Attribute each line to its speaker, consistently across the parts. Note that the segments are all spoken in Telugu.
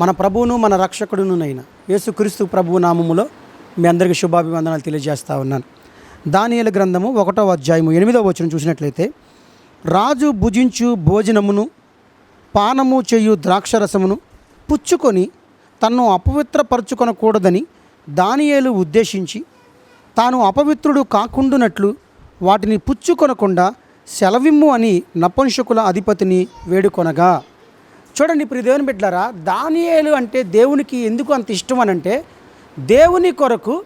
Speaker 1: మన ప్రభువును మన రక్షకుడునునైన యేసుక్రీస్తు ప్రభువు నామములో మీ అందరికీ శుభాభివందనాలు తెలియజేస్తా ఉన్నాను. దానియల గ్రంథము ఒకటో అధ్యాయము ఎనిమిదవ వచనం చూసినట్లయితే రాజు భుజించు భోజనమును పానము చేయు ద్రాక్షరసమును పుచ్చుకొని తన్ను అపవిత్రపరచుకొనకూడదని దానియేలు ఉద్దేశించి తాను అపవిత్రుడు కాకుండునట్లు వాటిని పుచ్చుకొనకుండా సెలవిమ్ము అని నపుంసకుల అధిపతిని వేడుకొనగా చూడండి ఇప్పుడు దేవుని బిడ్డలారా దానియేలు అంటే దేవునికి ఎందుకు అంత ఇష్టం అని అంటే దేవుని కొరకు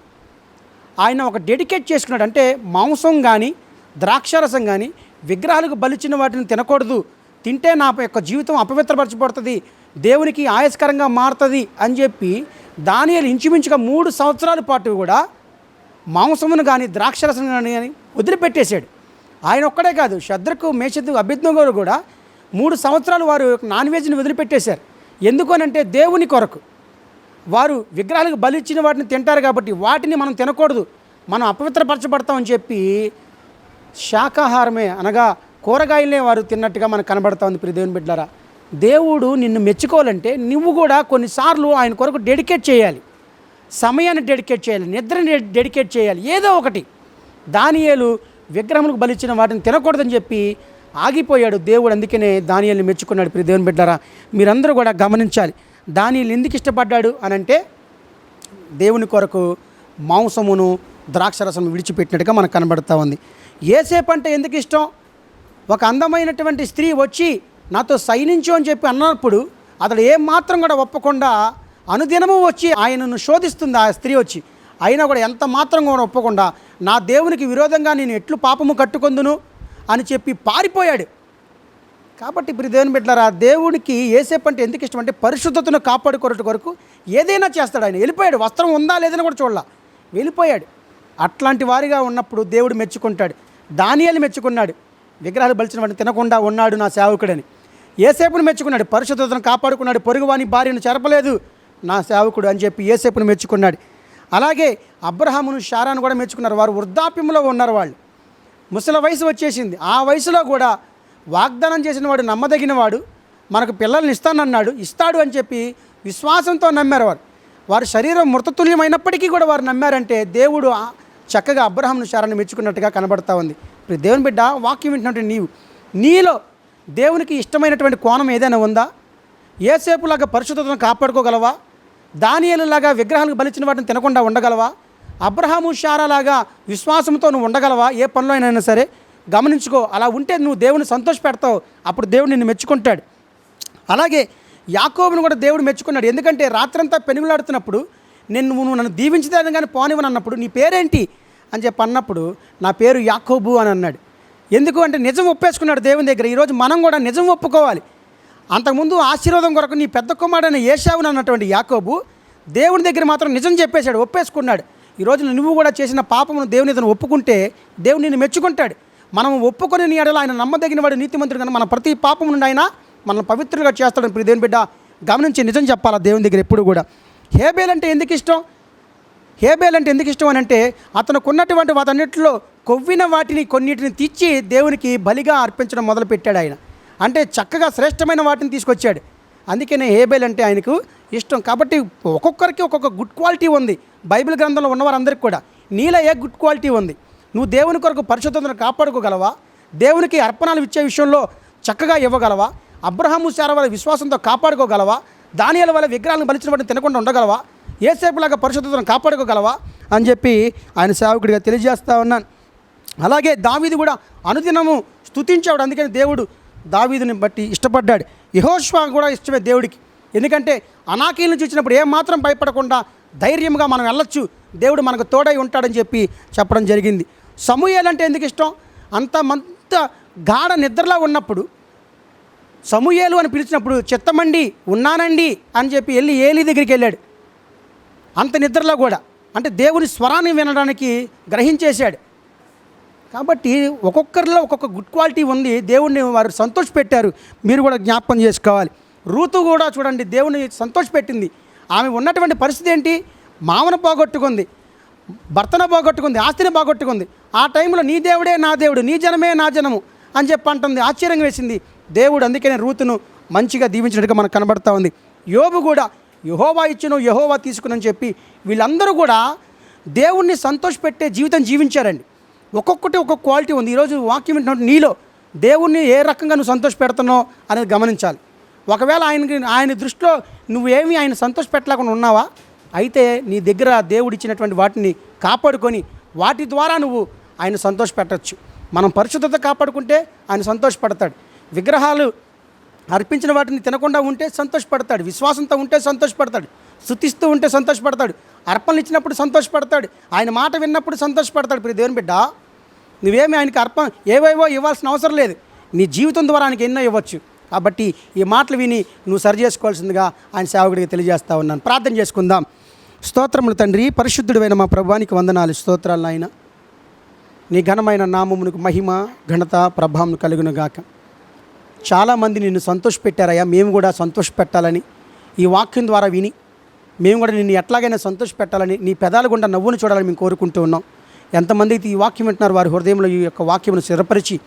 Speaker 1: ఆయన ఒక డెడికేట్ చేసుకున్నాడు. అంటే మాంసం కానీ ద్రాక్షారసం కానీ విగ్రహాలకు బలిచిన వాటిని తినకూడదు. తింటే నా యొక్క జీవితం అపవిత్రపరచబడుతుంది దేవునికి ఆయస్కరంగా మారుతుంది అని చెప్పి దానియలు ఇంచుమించుగా మూడు సంవత్సరాల పాటు కూడా మాంసమును కానీ ద్రాక్షరసం కానీ వదిలిపెట్టేశాడు. ఆయన ఒక్కడే కాదు శద్రకు మేషద్దు అభిజ్ఞ కూడా మూడు సంవత్సరాలు వారు నాన్ వెజ్ని వదిలిపెట్టేశారు. ఎందుకు అని అంటే దేవుని కొరకు. వారు విగ్రహాలకు బలిచ్చిన వాటిని తింటారు కాబట్టి వాటిని మనం తినకూడదు. మనం అపవిత్రపరచబడతామని చెప్పి శాకాహారమే అనగా కూరగాయలనే వారు తిన్నట్టుగా మనకు కనబడతా ఉంది ప్రియ దేవుని బిడ్డారా దేవుడు నిన్ను మెచ్చుకోవాలంటే నువ్వు కూడా కొన్నిసార్లు ఆయన కొరకు డెడికేట్ చేయాలి. సమయాన్ని డెడికేట్ చేయాలి నిద్రని డెడికేట్ చేయాలి. ఏదో ఒకటి. దానియేలు విగ్రహములకు బలిచ్చిన వాటిని తినకూడదని చెప్పి ఆగిపోయాడు. దేవుడు అందుకనే దానియల్ని మెచ్చుకున్నాడు. ప్రియ దేవుని బిడ్డారా మీరందరూ కూడా గమనించాలి. దానియేలు ఎందుకు ఇష్టపడ్డాడు అని అంటే దేవుని కొరకు మాంసమును ద్రాక్షరసం విడిచిపెట్టినట్టుగా మనకు కనబడుతూ ఉంది. ఏసేపు అంటే ఎందుకు ఇష్టం? ఒక అందమైనటువంటి స్త్రీ వచ్చి నాతో సైనించు అని చెప్పి అన్నప్పుడు అతడు ఏం మాత్రం కూడా ఒప్పకుండా అనుదినము వచ్చి ఆయనను శోధిస్తుంది. ఆ స్త్రీ వచ్చి అయినా కూడా ఎంత మాత్రం కూడా ఒప్పకుండా నా దేవునికి విరోధంగా నేను ఎట్లు పాపము కట్టుకొందును? అని చెప్పి పారిపోయాడు. కాబట్టి ఇప్పుడు దేవుని బిడ్డలారా దేవుడికి ఏసేపు అంటే ఎందుకు ఇష్టం అంటే పరిశుద్ధతను కాపాడుకోవటం కొరకు ఏదైనా చేస్తాడు ఆయన. వెళ్ళిపోయాడు. వస్త్రం ఉందా లేదని కూడా చూడాల. వెళ్ళిపోయాడు. అట్లాంటి వారిగా ఉన్నప్పుడు దేవుడు మెచ్చుకుంటాడు. దానియాలు మెచ్చుకున్నాడు. విగ్రహాలు బలిచిన వాడిని తినకుండా ఉన్నాడు నా సేవకుడని. ఏసేపును మెచ్చుకున్నాడు. పరిశుద్ధతను కాపాడుకున్నాడు. పొరుగువాని భార్యను చెరపలేదు నా సేవకుడు అని చెప్పి ఏసేపును మెచ్చుకున్నాడు. అలాగే అబ్రహామును షారాను కూడా మెచ్చుకున్నారు. వారు వృద్ధాప్యంలో ఉన్నారు వాళ్ళు. ముసలి వయసు వచ్చేసింది. ఆ వయసులో కూడా వాగ్దానం చేసిన వాడు నమ్మదగిన వాడు. మనకు పిల్లల్ని ఇస్తానన్నాడు ఇస్తాడు అని చెప్పి విశ్వాసంతో నమ్మారు వారు. వారి శరీరం మృతతుల్యమైనప్పటికీ కూడా వారు నమ్మారంటే దేవుడు చక్కగా అబ్రహాంను శారాన్ని మెచ్చుకున్నట్టుగా కనబడతా ఉంది. ఇప్పుడు దేవుని బిడ్డ వాక్యం వింటున్నట్టు నీవు. నీలో దేవునికి ఇష్టమైనటువంటి కోణం ఏదైనా ఉందా? ఏసేపులాగా పరిశుద్ధతను కాపాడుకోగలవా? దానియలలాగా విగ్రహాలకు బలిచిన వాటిని తినకుండా ఉండగలవా? అబ్రహాము షారాలాగా విశ్వాసంతో నువ్వు ఉండగలవా? ఏ పనిలో అయినా సరే గమనించుకో. అలా ఉంటే నువ్వు దేవుని సంతోష పెడతావు. అప్పుడు దేవుడు నిన్ను మెచ్చుకుంటాడు. అలాగే యాకోబును కూడా దేవుడు మెచ్చుకున్నాడు. ఎందుకంటే రాత్రంతా పెనుగులాడుతున్నప్పుడు నేను నువ్వు నన్ను దీవించదని కానీ పోనివని అన్నప్పుడు నీ పేరేంటి? అని చెప్పి అన్నప్పుడు నా పేరు యాకోబు అని అన్నాడు. ఎందుకు అంటే నిజం ఒప్పేసుకున్నాడు దేవుని దగ్గర. ఈరోజు మనం కూడా నిజం ఒప్పుకోవాలి. అంతకుముందు ఆశీర్వాదం కొరకు నీ పెద్ద కుమారుడైన ఏషావుని అన్నటువంటి యాకోబు దేవుని దగ్గర మాత్రం నిజం చెప్పేశాడు ఒప్పేసుకున్నాడు. ఈరోజు నువ్వు కూడా చేసిన పాపమును దేవుని ఇతను ఒప్పుకుంటే దేవుడు నిన్ను మెచ్చుకుంటాడు. మనం ఒప్పుకొని నీ ఎడల ఆయన నమ్మదగిన వాడు నీతిమంతుడు కానీ మన ప్రతి పాపం నుండి ఆయన మనల్ని పవిత్రులుగా చేస్తాడని ప్రతి దేవుని బిడ్డ గమనించి నిజం చెప్పాలా దేవుని దగ్గర ఎప్పుడు కూడా? హేబేల్ అంటే ఎందుకు ఇష్టం? హేబేల్ అంటే ఎందుకు ఇష్టం అని అంటే అతనుకున్నటువంటి వాటన్నిటిలో కొవ్విన వాటిని కొన్నిటిని తీర్చి దేవునికి బలిగా అర్పించడం మొదలుపెట్టాడు ఆయన. అంటే చక్కగా శ్రేష్టమైన వాటిని తీసుకొచ్చాడు. అందుకనే హేబేల్ అంటే ఆయనకు ఇష్టం. కాబట్టి ఒక్కొక్కరికి ఒక్కొక్క గుడ్ క్వాలిటీ ఉంది. బైబిల్ గ్రంథంలో ఉన్నవారందరికీ కూడా నీలో ఏ గుడ్ క్వాలిటీ ఉంది? నువ్వు దేవుని కొరకు పరిశుద్ధతను కాపాడుకోగలవా? దేవునికి అర్పణలు ఇచ్చే విషయంలో చక్కగా ఇవ్వగలవా? అబ్రహాము శార వాళ్ళ విశ్వాసంతో కాపాడుకోగలవా? దానియాల వల్ల విగ్రహాలను బలిచిన వాటిని తినకుండా ఉండగలవా? ఏసేపులాగా పరిశుద్ధతను కాపాడుకోగలవా? అని చెప్పి ఆయన సేవకుడిగా తెలియజేస్తా ఉన్నాను. అలాగే దావీది కూడా అనుదినము స్థుతించేవాడు అందుకని దేవుడు దావీదుని బట్టి ఇష్టపడ్డాడు. యహోష్వా కూడా ఇష్టమే దేవుడికి. ఎందుకంటే అనాకీలను చూసినప్పుడు ఏమాత్రం భయపడకుండా ధైర్యంగా మనం వెళ్ళొచ్చు. దేవుడు మనకు తోడై ఉంటాడని చెప్పి చెప్పడం జరిగింది. సమూహలు అంటే ఎందుకు ఇష్టం? అంత మంత గాఢ నిద్రలో ఉన్నప్పుడు సమూహేలు అని పిలిచినప్పుడు చిత్తమండి ఉన్నానండి అని చెప్పి వెళ్ళి ఏలి దగ్గరికి వెళ్ళాడు. అంత నిద్రలో కూడా. అంటే దేవుని స్వరాన్ని వినడానికి గ్రహించేశాడు. కాబట్టి ఒక్కొక్కరిలో ఒక్కొక్క గుడ్ క్వాలిటీ ఉంది. దేవుణ్ణి వారు సంతోషపెట్టారు. మీరు కూడా జ్ఞాపకం చేసుకోవాలి. రూతు కూడా చూడండి దేవుని సంతోషపెట్టింది. ఆమె ఉన్నటువంటి పరిస్థితి ఏంటి? మామను పోగొట్టుకుంది. భర్తను పోగొట్టుకుంది. ఆస్తిని పోగొట్టుకుంది. ఆ టైంలో నీ దేవుడే నా దేవుడు నీ జనమే నా జనము అని చెప్పి అంటుంది. ఆశ్చర్యంగా వేసింది. దేవుడు అందుకనే రూతును మంచిగా దీవించినట్టుగా మనకు కనబడతా ఉంది. యోబు కూడా యహోవా ఇచ్చును యహోవా తీసుకునని చెప్పి వీళ్ళందరూ కూడా దేవుణ్ణి సంతోషపెట్టే జీవితం జీవించారండి. ఒక్కొక్కటి ఒక్కొక్క క్వాలిటీ ఉంది. ఈరోజు వాక్యం ఏంటంటే నీలో దేవుణ్ణి ఏ రకంగా నువ్వు సంతోష పెడుతున్నావు అనేది గమనించాలి. ఒకవేళ ఆయనకి ఆయన దృష్టిలో నువ్వేమీ ఆయన సంతోష పెట్టలేకుండా ఉన్నావా? అయితే నీ దగ్గర దేవుడు ఇచ్చినటువంటి వాటిని కాపాడుకొని వాటి ద్వారా నువ్వు ఆయన సంతోష పెట్టచ్చు. మనం పరిశుద్ధత కాపాడుకుంటే ఆయన సంతోషపడతాడు విగ్రహాలు అర్పించిన వాటిని తినకుండా ఉంటే సంతోషపడతాడు విశ్వాసంతో ఉంటే సంతోషపడతాడు శుతిస్తూ ఉంటే సంతోషపడతాడు అర్పణలు ఇచ్చినప్పుడు సంతోషపడతాడు ఆయన మాట విన్నప్పుడు సంతోషపడతాడు ప్రియ దేవుని బిడ్డ నువ్వేమి ఆయనకి అర్పణ ఏవేవో ఇవ్వాల్సిన అవసరం లేదు. నీ జీవితం ద్వారా ఆయనకి ఎన్నో ఇవ్వచ్చు. కాబట్టి ఈ మాటలు విని నువ్వు సరి చేసుకోవాల్సిందిగా ఆయన సేవకుడికి తెలియజేస్తా ఉన్నాను. ప్రార్థన చేసుకుందాం. స్తోత్రములు తండ్రి పరిశుద్ధుడైన మా ప్రభానికి వందనాలు. స్తోత్రాలు ఆయన నీ ఘనమైన నామమునకు మహిమ ఘనత ప్రభావం కలుగును గాక. చాలామంది నిన్ను సంతోషపెట్టారయ్యా. మేము కూడా సంతోషపెట్టాలని ఈ వాక్యం ద్వారా విని మేము కూడా నిన్ను ఎట్లాగైనా సంతోషపెట్టాలని నీ పెదాలు గుండా నవ్వును చూడాలని మేము కోరుకుంటూ ఉన్నాం. ఎంతమంది అయితే ఈ వాక్యం వింటున్నారు వారి హృదయంలో ఈ యొక్క వాక్యమును స్థిరపరిచి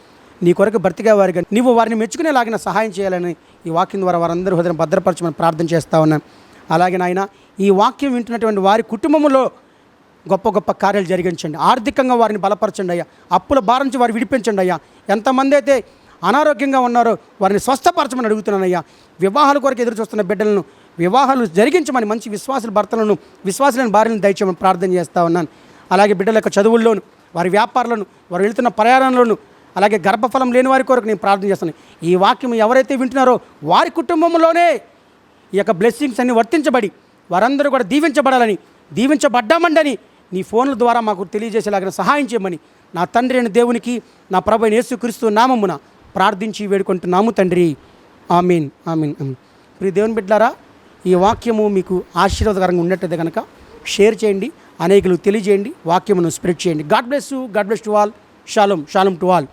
Speaker 1: నీ కొరకు బ్రతిగా వారిగా నీవు వారిని మెచ్చుకునేలాగిన సహాయం చేయాలని ఈ వాక్యం ద్వారా వారందరి హృదయం భద్రపరచమని ప్రార్థన చేస్తా ఉన్నాను అలాగే నాయన ఈ వాక్యం వింటున్నటువంటి వారి కుటుంబంలో గొప్ప గొప్ప కార్యాలు జరిగించండి. ఆర్థికంగా వారిని బలపరచండి అయ్యా. అప్పుల భారం నుంచి విడిపించండి అయ్యా. ఎంతమంది అయితే అనారోగ్యంగా ఉన్నారో వారిని స్వస్థపరచమని అడుగుతున్నాను అయ్యా. వివాహాల కొరకు ఎదురు చూస్తున్న బిడ్డలను వివాహాలు జరిగించమని మంచి విశ్వాసుల భర్తలను విశ్వాసులైన భార్యలను దయచేయమని ప్రార్థన చేస్తా ఉన్నాను. అలాగే బిడ్డల యొక్క చదువుల్లోను వారి వ్యాపారాలను వారు వెళ్తున్న ప్రయాణంలోను అలాగే గర్భఫలం లేని వారి కొరకు నేను ప్రార్థన చేస్తాను. ఈ వాక్యం ఎవరైతే వింటున్నారో వారి కుటుంబంలోనే ఈ యొక్క బ్లెస్సింగ్స్ అన్ని వర్తించబడి వారందరూ కూడా దీవించబడాలని దీవించబడ్డామండని నీ ఫోన్ల ద్వారా మాకు తెలియజేసేలాగిన సహాయం చేయమని నా తండ్రి అయిన దేవునికి నా ప్రభు యేసుక్రీస్తు నామమున ప్రార్థించి వేడుకుంటున్నాము తండ్రి. ఆమీన్ ఆమీన్ ఆమీన్. ప్రియ దేవుని బిడ్డారా ఈ వాక్యము మీకు ఆశీర్వాదకరంగా ఉన్నట్టయితే కనుక షేర్ చేయండి. అనేకులు తెలియజేయండి వాక్యమును స్ప్రెడ్ చేయండి. God bless you God bless to all. Shalom shalom to all.